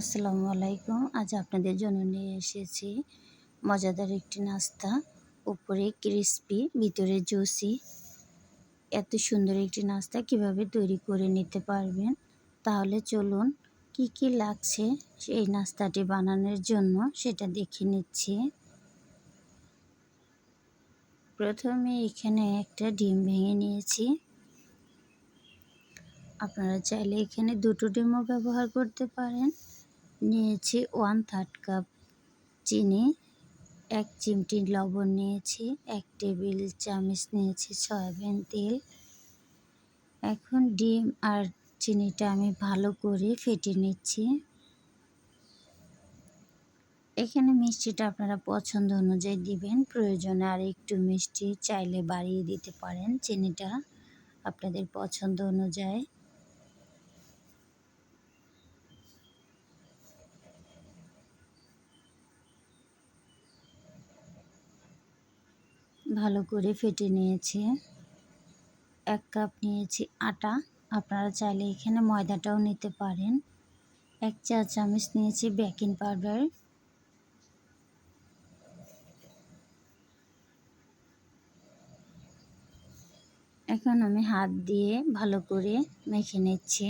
আসসালামু আলাইকুম। আজ আপনাদের জন্য নিয়ে এসেছি মজাদার একটি নাস্তা, উপরে ক্রিস্পি, ভিতরে জুসি। এত সুন্দর একটি নাস্তা, কীভাবে তৈরি করে নিতে পারবেন? তাহলে চলুন, কি কি লাগছে এই নাস্তাটি বানানোর জন্য সেটা দেখে নিচ্ছি। প্রথমে এখানে একটা ডিম ভেঙে নিয়েছি। আপনারা চাইলে এখানে দুটো ডিমও ব্যবহার করতে পারেন। নিয়েছি ওয়ান থার্ড কাপ চিনি, এক চিমটি লবণ নিয়েছি, এক টেবিল চামচ নিয়েছি সয়াবিন তেল। এখন ডিম আর চিনিটা আমি ভালো করে ফেটে নিচ্ছি। এখানে মিষ্টিটা আপনারা পছন্দ অনুযায়ী দিবেন, প্রয়োজনে আর একটু মিষ্টি চাইলে বাড়িয়ে দিতে পারেন। চিনিটা আপনাদের পছন্দ অনুযায়ী ভালো করে ফেটে নিয়েছি। এক কাপ নিয়েছি আটা। আপনারা চাইলে এখানে ময়দাটাও নিতে পারেন। এক চা চামচ নিয়েছি বেকিং পাউডার। এখন আমি হাত দিয়ে ভালো করে মেখে নিচ্ছি।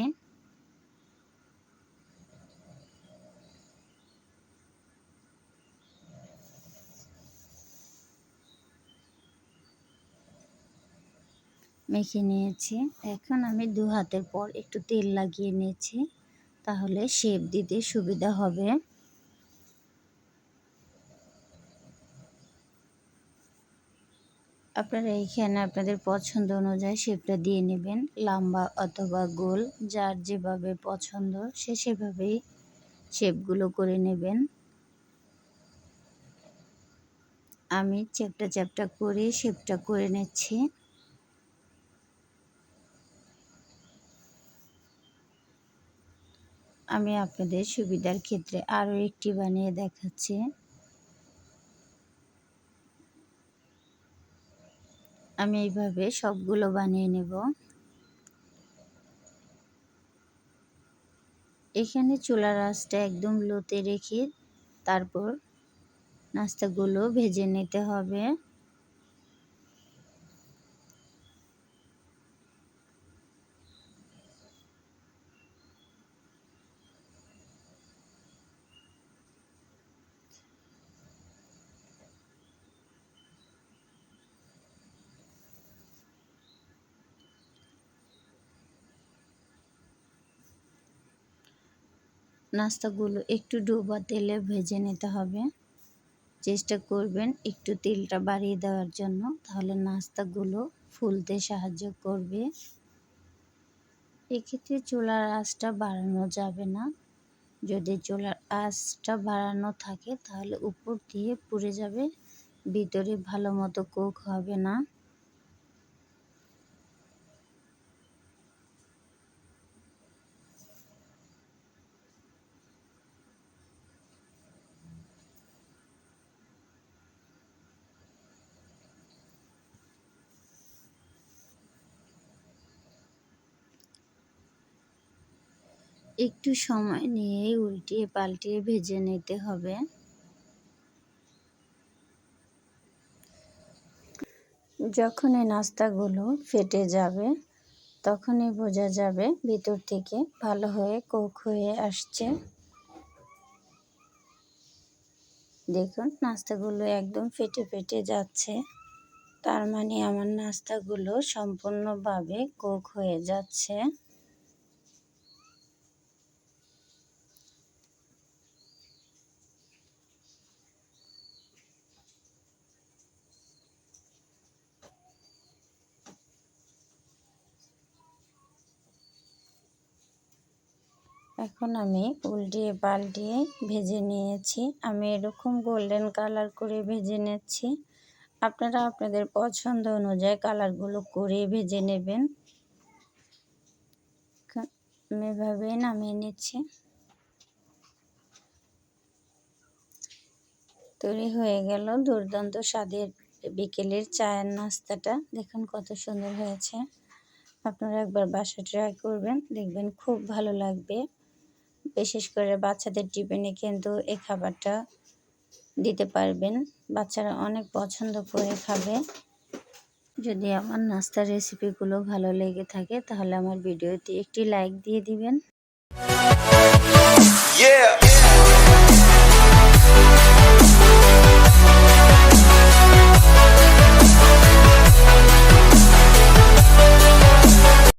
মেখে নিয়েছি। এখন আমি দু হাতের পর একটু তেল লাগিয়ে নিয়েছি। তাহলে শেপ দিতে সুবিধা হবে। আপনারা এইখানে আপনাদের পছন্দ অনুযায়ী শেপটা দিয়ে নেবেন। লম্বা অথবা গোল, যার যেভাবে পছন্দ, সে সেভাবেই শেপগুলো করে নেবেন। আমি চ্যাপটা চ্যাপটা করে শেপটা করে নিচ্ছি। আমি আপনাদের সুবিধার ক্ষেত্রে আরও একটি বানিয়ে দেখাচ্ছি। আমি এইভাবে সবগুলো বানিয়ে নেব। এখানে চুলার আঁচটা একদম লোতে রেখে তারপর নাস্তাগুলো ভেজে নিতে হবে। নাস্তাগুলো একটু ডোবা তেলে ভেজে নিতে হবে। চেষ্টা করবেন একটু তেলটা বাড়িয়ে দেওয়ার জন্য, তাহলে নাস্তাগুলো ফুলতে সাহায্য করবে। এক্ষেত্রে চুলার আঁচটা বাড়ানো যাবে না। যদি চুলার আঁচটা বাড়ানো থাকে, তাহলে উপর দিয়ে পুড়ে যাবে, ভিতরে ভালো মতো কুক হবে না। একটু সময় নিয়ে উল্টিয়ে পাল্টিয়ে ভেজে নিতে হবে। যখন এই নাস্তাগুলো ফেটে যাবে, তখনই বোঝা যাবে ভিতর থেকে ভালো হয়ে কোক হয়ে আসছে। দেখুন, নাস্তাগুলো একদম ফেটে ফেটে যাচ্ছে। তার মানে আমার নাস্তাগুলো সম্পূর্ণভাবে কোক হয়ে যাচ্ছে। এখন আমি উল্টিয়ে পাল্টিয়ে ভেজে নিয়েছি। আমি এরকম গোল্ডেন কালার করে ভেজে নিচ্ছি। আপনারা আপনাদের পছন্দ অনুযায়ী কালারগুলো করে ভেজে নেবেন। আমি এভাবে নামিয়ে নিচ্ছি। তৈরি হয়ে গেল দুর্দান্ত স্বাদের বিকেলের চায়ের নাস্তাটা। দেখুন কত সুন্দর হয়েছে। আপনারা একবার বাসা ট্রাই করবেন, দেখবেন খুব ভালো লাগবে। বিশেষ করে বাচ্চাদের টিফিনে কিন্তু এই খাবারটা দিতে পারবেন। বাচ্চারা অনেক পছন্দ করে খাবে। যদি আমার নাস্তার রেসিপিগুলো ভালো লেগে থাকে, তাহলে আমার ভিডিওতে একটি লাইক দিয়ে দিবেন.